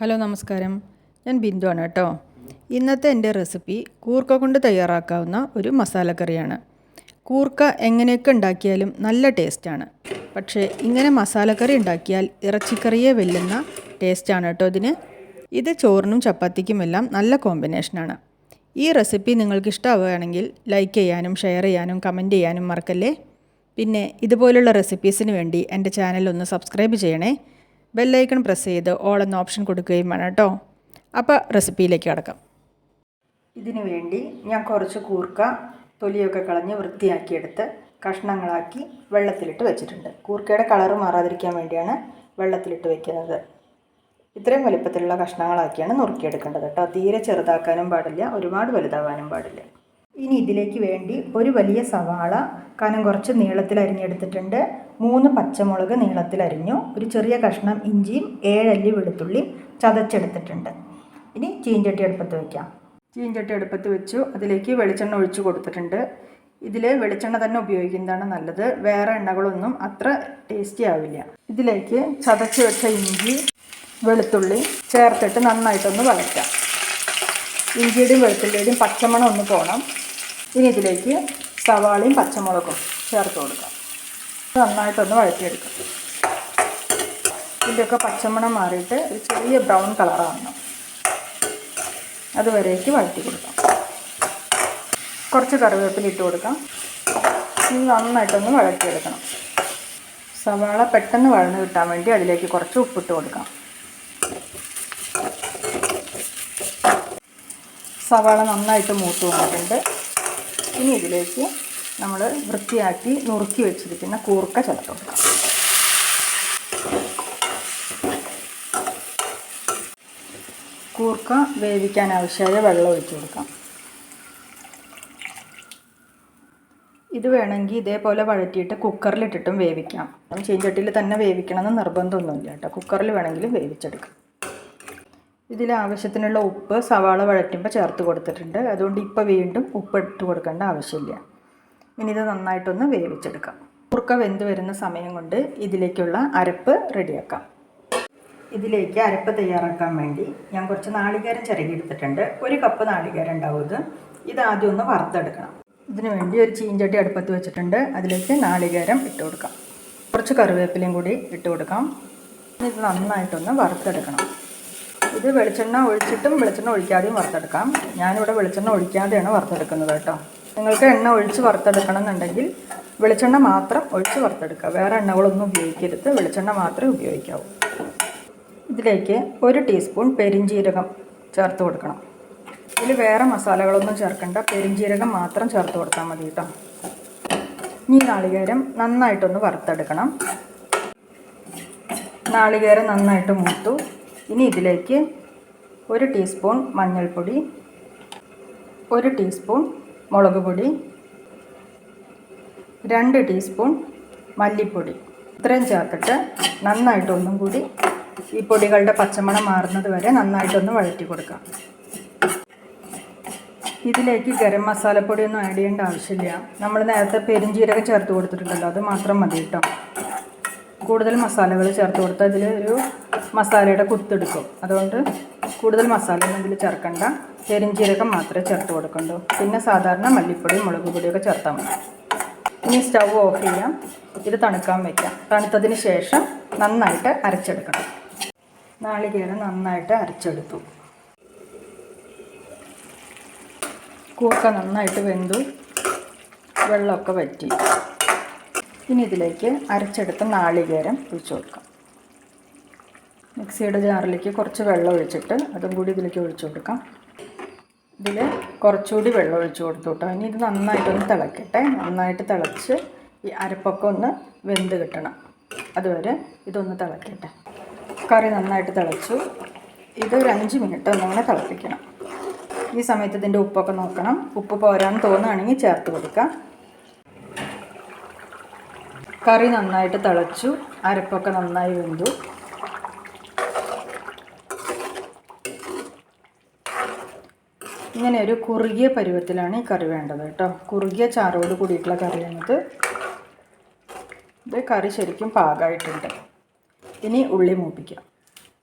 Hello നമസ്കാരം. ഞാൻ ബിന്ദു ആണ് കേട്ടോ. ഇന്നത്തെ എന്റെ റെസിപ്പി കൂർക്ക കൊണ്ട് തയ്യാറാക്കാവുന്ന ഒരു മസാലക്കറിയാണ്. കൂർക്ക എങ്ങനെയൊക്കെ ഉണ്ടാക്കിയാലും നല്ല ടേസ്റ്റാണ്. പക്ഷേ ഇങ്ങനെ മസാലക്കറി ഉണ്ടാക്കിയാൽ ഇറച്ചിക്കറിയെ വെല്ലുന്ന ടേസ്റ്റാണ് കേട്ടോ ഇതിന്. ഇത് ചോറിനും ചപ്പാത്തിക്കുമെല്ലാം നല്ല കോമ്പിനേഷനാണ്. ഈ റെസിപ്പി നിങ്ങൾക്ക് ഇഷ്ടമാവുകയാണെങ്കിൽ ലൈക്ക് ചെയ്യാനും ഷെയർ ചെയ്യാനും കമന്റ് ചെയ്യാനും മറക്കല്ലേ? പിന്നെ ഇതുപോലുള്ള റെസിപ്പീസിന് വേണ്ടി എന്റെ ചാനൽ ഒന്ന് സബ്സ്ക്രൈബ് ചെയ്യണേ. ബെല്ലൈക്കൺ പ്രസ് ചെയ്ത് ഓൾ എന്ന ഓപ്ഷൻ കൊടുക്കുകയും വേണം കേട്ടോ. അപ്പോൾ റെസിപ്പിയിലേക്ക് കിടക്കാം. ഇതിനു വേണ്ടി ഞാൻ കുറച്ച് കൂർക്ക തൊലിയൊക്കെ കളഞ്ഞ് വൃത്തിയാക്കിയെടുത്ത് കഷ്ണങ്ങളാക്കി വെള്ളത്തിലിട്ട് വെച്ചിട്ടുണ്ട്. കൂർക്കയുടെ കളറ് മാറാതിരിക്കാൻ വേണ്ടിയാണ് വെള്ളത്തിലിട്ട് വെക്കുന്നത്. ഇത്രയും വലിപ്പത്തിലുള്ള കഷ്ണങ്ങളാക്കിയാണ് നുറുക്കിയെടുക്കേണ്ടത് കേട്ടോ. തീരെ ചെറുതാക്കാനും പാടില്ല ഒരുപാട് വലുതാവാനും പാടില്ല. ഇനി ഇതിലേക്ക് വേണ്ടി ഒരു വലിയ സവാള കനം കുറച്ച് നീളത്തിൽ അരിഞ്ഞെടുത്തിട്ടുണ്ട്. മൂന്ന് പച്ചമുളക് നീളത്തിൽ അരിഞ്ഞു. ഒരു ചെറിയ കഷ്ണം ഇഞ്ചിയും ഏഴല്ലി വെളുത്തുള്ളിയും ചതച്ചെടുത്തിട്ടുണ്ട്. ഇനി ചീഞ്ചട്ടി അടുപ്പത്ത് വയ്ക്കാം ചീഞ്ചട്ടി അടുപ്പത്ത് വെച്ചു. അതിലേക്ക് വെളിച്ചെണ്ണ ഒഴിച്ച് കൊടുത്തിട്ടുണ്ട്. ഇതിൽ വെളിച്ചെണ്ണ തന്നെ ഉപയോഗിക്കുന്നതാണ് നല്ലത്. വേറെ എണ്ണകളൊന്നും അത്ര ടേസ്റ്റി ആവില്ല. ഇതിലേക്ക് ചതച്ച് വെച്ച ഇഞ്ചി വെളുത്തുള്ളി ചേർത്തിട്ട് നന്നായിട്ടൊന്ന് വളയ്ക്കാം ഇഞ്ചിയുടെയും വെളുത്തുള്ളിയുടെയും പച്ചമണം ഒന്ന് പോകണം ഇനി ഇതിലേക്ക് സവാളയും പച്ചമുളകും ചേർത്ത് കൊടുക്കാം. നന്നായിട്ടൊന്ന് വഴറ്റിയെടുക്കാം. ഇതിന്റെയൊക്കെ പച്ചമണം മാറിയിട്ട് ഒരു ചെറിയ ബ്രൗൺ കളറാണ് അതുവരേക്ക് വഴറ്റി കൊടുക്കാം. കുറച്ച് കറിവേപ്പില ഇട്ട് കൊടുക്കാം. ഇനി നന്നായിട്ടൊന്ന് വഴറ്റിയെടുക്കണം. സവാള പെട്ടെന്ന് വഴന്ന് കിട്ടാൻ വേണ്ടി അതിലേക്ക് കുറച്ച് ഉപ്പിട്ട് കൊടുക്കാം. സവാള നന്നായിട്ട് മൂത്ത് വന്നിട്ടുണ്ട്. ഇനി ഇതിലേക്ക് നമ്മൾ വൃത്തിയാക്കി നുറുക്കി വെച്ചിരിക്കുന്ന കൂർക്ക ചേർത്ത് കൂർക്ക വേവിക്കാൻ ആവശ്യമായ വെള്ളം ഒഴിച്ചു കൊടുക്കാം. ഇത് വേണമെങ്കിൽ ഇതേപോലെ വഴറ്റിയിട്ട് കുക്കറിലിട്ടിട്ടും വേവിക്കാം. ചീഞ്ചട്ടിയിൽ തന്നെ വേവിക്കണമെന്ന് നിർബന്ധമൊന്നുമില്ല കേട്ടോ. കുക്കറിൽ വേണമെങ്കിലും വേവിച്ചെടുക്കാം. ഇതിൽ ആവശ്യത്തിനുള്ള ഉപ്പ് സവാള വഴറ്റുമ്പോൾ ചേർത്ത് കൊടുത്തിട്ടുണ്ട്. അതുകൊണ്ട് ഇപ്പോൾ വീണ്ടും ഉപ്പ് ഇട്ട് കൊടുക്കേണ്ട ആവശ്യമില്ല. ഇനി ഇത് നന്നായിട്ടൊന്ന് വേവിച്ചെടുക്കാം. കുറുക്ക വെന്ത് വരുന്ന സമയം കൊണ്ട് ഇതിലേക്കുള്ള അരപ്പ് റെഡിയാക്കാം. ഇതിലേക്ക് അരപ്പ് തയ്യാറാക്കാൻ വേണ്ടി ഞാൻ കുറച്ച് നാളികേരം ചിരകിയെടുത്തിട്ടുണ്ട്. ഒരു കപ്പ് നാളികേരം ഉണ്ടാവും ഇത്. ഇത് ആദ്യം ഒന്ന് വറുത്തെടുക്കണം. ഇതിന് വേണ്ടി ഒരു ചീഞ്ചട്ടി അടുപ്പത്ത് വെച്ചിട്ടുണ്ട്. അതിലേക്ക് നാളികേരം ഇട്ട് കൊടുക്കാം. കുറച്ച് കറിവേപ്പിലയും കൂടി ഇട്ട് കൊടുക്കാം. ഇത് നന്നായിട്ടൊന്ന് വറുത്തെടുക്കണം. ഇത് വെളിച്ചെണ്ണ ഒഴിച്ചിട്ടും വെളിച്ചെണ്ണ ഒഴിക്കാതെയും വറുത്തെടുക്കാം. ഞാനിവിടെ വെളിച്ചെണ്ണ ഒഴിക്കാതെയാണ് വറുത്തെടുക്കുന്നത് കേട്ടോ. നിങ്ങൾക്ക് എണ്ണ ഒഴിച്ച് വറുത്തെടുക്കണം എന്നുണ്ടെങ്കിൽ വെളിച്ചെണ്ണ മാത്രം ഒഴിച്ച് വറുത്തെടുക്കുക. വേറെ എണ്ണകളൊന്നും ഉപയോഗിക്കരുത്. വെളിച്ചെണ്ണ മാത്രമേ ഉപയോഗിക്കാവൂ. ഇതിലേക്ക് ഒരു ടീസ്പൂൺ പെരിഞ്ജീരകം ചേർത്ത് കൊടുക്കണം. ഇതിൽ വേറെ മസാലകളൊന്നും ചേർക്കണ്ട. പെരിഞ്ജീരകം മാത്രം ചേർത്ത് കൊടുത്താൽ മതി കേട്ടോ. ഇനി നാളികേരം നന്നായിട്ടൊന്ന് വറുത്തെടുക്കണം. നാളികേരം നന്നായിട്ട് മൂത്തു. ഇനി ഇതിലേക്ക് ഒരു ടീസ്പൂൺ മഞ്ഞൾപ്പൊടി ഒരു ടീസ്പൂൺ മുളക് പൊടി രണ്ട് ടീസ്പൂൺ മല്ലിപ്പൊടി. ഇത്രയും ചേർത്തിട്ട് നന്നായിട്ട് ഒന്നും കൂടി ഈ പൊടികളുടെ പച്ചമണം മാറുന്നത് വരെ നന്നായിട്ടൊന്ന് വഴറ്റി കൊടുക്കാം. ഇതിലേക്ക് ഗരം മസാലപ്പൊടിയൊന്നും ആഡ് ചെയ്യേണ്ട ആവശ്യമില്ല. നമ്മൾ നേരത്തെ പെരുംജീരകം ചേർത്ത് കൊടുത്തിട്ടുണ്ടല്ലോ അത് മാത്രം മതി കേട്ടോ. കൂടുതൽ മസാലകൾ ചേർത്ത് കൊടുത്ത് അതിൽ ഒരു മസാലയുടെ കുത്തെടുക്കും. അതുകൊണ്ട് കൂടുതൽ മസാല ഒന്നും ഇതിൽ ചേർക്കണ്ട പെരിഞ്ചീരകം മാത്രമേ ചേർത്ത് കൊടുക്കണ്ടൂ. പിന്നെ സാധാരണ മല്ലിപ്പൊടിയും മുളക് പൊടിയൊക്കെ ചേർത്താൽ മതി. ഇനി സ്റ്റൗ ഓഫ് ചെയ്യാം. ഇത് തണുക്കാൻ വയ്ക്കാം തണുത്തതിന് ശേഷം നന്നായിട്ട് അരച്ചെടുക്കണം. നാളികേരം നന്നായിട്ട് അരച്ചെടുത്തു. കൂക്ക നന്നായിട്ട് വെന്തു. വെള്ളമൊക്കെ വറ്റി. ഇനി ഇതിലേക്ക് അരച്ചെടുത്ത നാളികേരം ഒഴിച്ചു കൊടുക്കാം. മിക്സിയുടെ ജാറിലേക്ക് കുറച്ച് വെള്ളം ഒഴിച്ചിട്ട് അതും കൂടി ഇതിലേക്ക് ഒഴിച്ചു കൊടുക്കാം. ഇതിൽ കുറച്ചുകൂടി വെള്ളം ഒഴിച്ചു കൊടുത്തു കേട്ടോ. ഇനി ഇത് നന്നായിട്ടൊന്ന് തിളക്കട്ടെ. നന്നായിട്ട് തിളച്ച് ഈ അരപ്പൊക്കെ ഒന്ന് വെന്ത് കിട്ടണം. അതുവരെ ഇതൊന്ന് തിളക്കട്ടെ. കറി നന്നായിട്ട് തിളച്ചു. ഇത് ഒരു അഞ്ച് മിനിറ്റ് ഒന്നിങ്ങനെ തിളപ്പിക്കണം. ഈ സമയത്ത് ഇതിന്റെ ഉപ്പൊക്കെ നോക്കണം. ഉപ്പ് പോരാൻ തോന്നുകയാണെങ്കിൽ ചേർത്ത് കൊടുക്കാം. കറി നന്നായിട്ട് തിളച്ചു അരപ്പൊക്കെ നന്നായി വെന്തു. ഇങ്ങനെ ഒരു കുറുകിയ പരുവത്തിലാണ് ഈ കറി വേണ്ടത് കേട്ടോ. കുറുകിയ ചാറോട് കൂടിയിട്ടുള്ള കറിയാണിത്. ഇത് കറി ശരിക്കും പാകമായിട്ടുണ്ട് ഇനി ഉള്ളി മൂപ്പിക്കാം.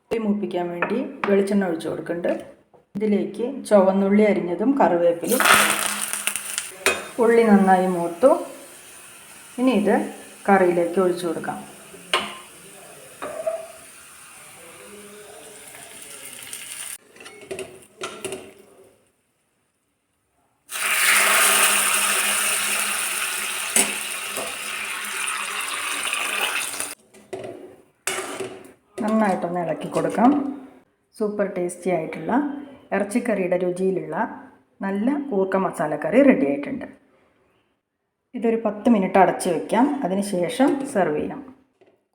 ഉള്ളി മൂപ്പിക്കാൻ വേണ്ടി വെളിച്ചെണ്ണ ഒഴിച്ചു കൊടുക്കുന്നുണ്ട്. ഇതിലേക്ക് ചുവന്നുള്ളി അരിഞ്ഞതും കറിവേപ്പിലും. ഉള്ളി നന്നായി മൂത്തു. ഇനി ഇത് കറിയിലേക്ക് ഒഴിച്ചു കൊടുക്കാം. നന്നായിട്ടൊന്ന് ഇളക്കി കൊടുക്കാം. സൂപ്പർ ടേസ്റ്റി ആയിട്ടുള്ള ഇറച്ചിക്കറിയുടെ രുചിയിലുള്ള നല്ല കൂർക്ക മസാലക്കറി റെഡി ആയിട്ടുണ്ട്. ഇതൊരു പത്ത് മിനിറ്റ് അടച്ച് വെക്കാം. അതിനുശേഷം സെർവ് ചെയ്യാം.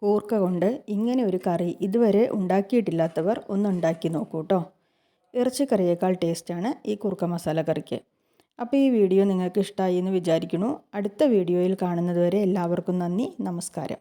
കൂർക്ക കൊണ്ട് ഇങ്ങനെ ഒരു കറി ഇതുവരെ ഉണ്ടാക്കിയിട്ടില്ലാത്തവർ ഒന്ന് ഉണ്ടാക്കി നോക്കൂ കേട്ടോ ഇറച്ചിക്കറിയേക്കാൾ ടേസ്റ്റാണ് ഈ കുറുക്ക മസാല കറിക്ക്. അപ്പോൾ ഈ വീഡിയോ നിങ്ങൾക്ക് ഇഷ്ടമായി എന്ന് വിചാരിക്കുന്നു. അടുത്ത വീഡിയോയിൽ കാണുന്നതുവരെ എല്ലാവർക്കും നന്ദി. നമസ്കാരം.